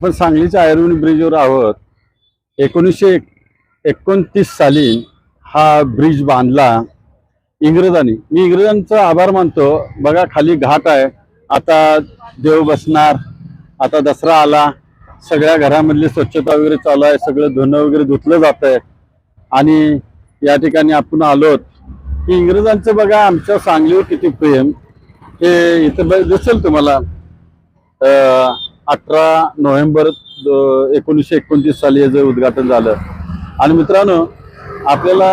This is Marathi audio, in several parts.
आपण सांगलीच्या आयुर्वेद ब्रिजवर आहोत. एकोणीसशे एकोणतीस साली हा ब्रिज बांधला इंग्रजांनी. मी इंग्रजांचा आभार मानतो. बघा खाली घाट आहे. आता देव बसणार आता दसरा आला. सगळ्या घरामधली स्वच्छता वगैरे चालू आहे. सगळं धुणं वगैरे धुतलं जात आहे. आणि या ठिकाणी आपण आलोत. की इंग्रजांचं बघा आमच्या सांगलीवर किती प्रेम. हे इथं दिसेल तुम्हाला. अठरा नोव्हेंबर एकोणीसशे एकोणतीस साली याचं उद्घाटन झालं. आणि मित्रांनो आपल्याला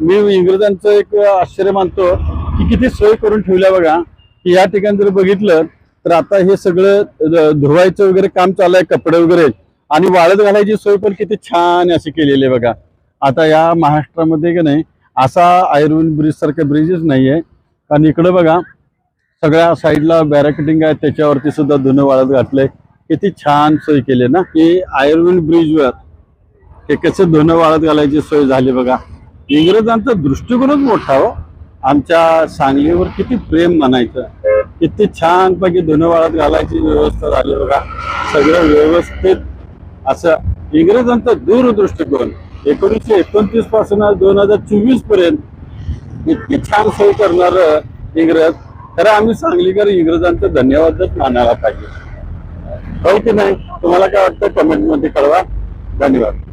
मी इंग्रजांचं एक आश्चर्य मानतो की किती सोय करून ठेवल्या बघा की या ठिकाणी जर बघितलं तर आता हे सगळं धुवायचं वगैरे काम चालू आहे कपडे वगैरे. आणि वाळत घालायची सोय पण किती छान अशी केलेली आहे बघा. आता या महाराष्ट्रामध्ये की नाही असा आयुर्वेद ब्रिज सारखा ब्रिजच नाहीये. कारण इकडं बघा सगळ्या साईडला बॅरॅकेटिंग आहे त्याच्यावरती सुद्धा धुणं वाळत घातलंय. किती छान सोय केली ना? की आयुर्वेद ब्रिजवर हे कसं धुणं वाळत घालायची सोय झाली बघा. इंग्रजांचा दृष्टिकोनच मोठा हो. आमच्या सांगलीवर किती प्रेम म्हणायचं. किती छानपैकी धुणं वाळत घालायची व्यवस्था झाली बघा. सगळं व्यवस्थित. असं इंग्रजांचा दूरदृष्टिकोन एकोणीसशे एकोणतीसपासून दोन हजार चोवीसपर्यंत इतकी छान सोय करणार इंग्रज. तर आम्ही सांगलीकर इंग्रजांचं धन्यवादच मानायला पाहिजे. हो की नाही? तुम्हाला काय वाटतं? कमेंटमध्ये कळवा. धन्यवाद.